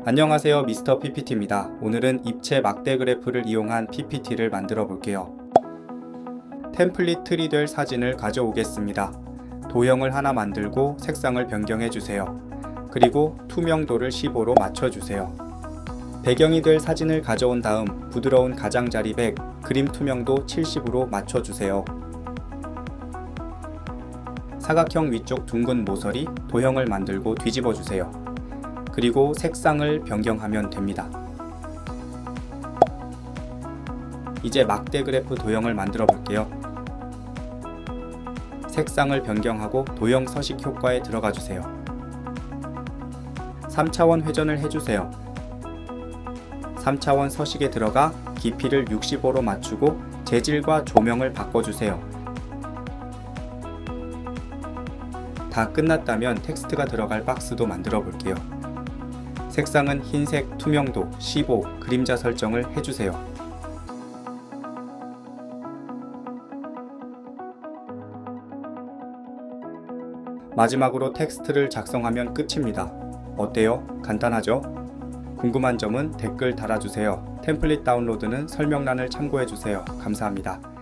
안녕하세요 미스터 PPT입니다. 오늘은 입체 막대 그래프를 이용한 PPT를 만들어 볼게요. 템플릿 틀이 될 사진을 가져오겠습니다. 도형을 하나 만들고 색상을 변경해 주세요. 그리고 투명도를 15로 맞춰 주세요. 배경이 될 사진을 가져온 다음 부드러운 가장자리 100, 그림 투명도 70으로 맞춰 주세요. 사각형 위쪽 둥근 모서리 도형을 만들고 뒤집어 주세요. 그리고 색상을 변경하면 됩니다. 이제 막대 그래프 도형을 만들어 볼게요. 색상을 변경하고 도형 서식 효과에 들어가 주세요. 3차원 회전을 해주세요. 3차원 서식에 들어가 깊이를 65로 맞추고 재질과 조명을 바꿔주세요. 다 끝났다면 텍스트가 들어갈 박스도 만들어 볼게요. 색상은 흰색, 투명도, 15, 그림자 설정을 해주세요. 마지막으로 텍스트를 작성하면 끝입니다. 어때요? 간단하죠? 궁금한 점은 댓글 달아주세요. 템플릿 다운로드는 설명란을 참고해주세요. 감사합니다.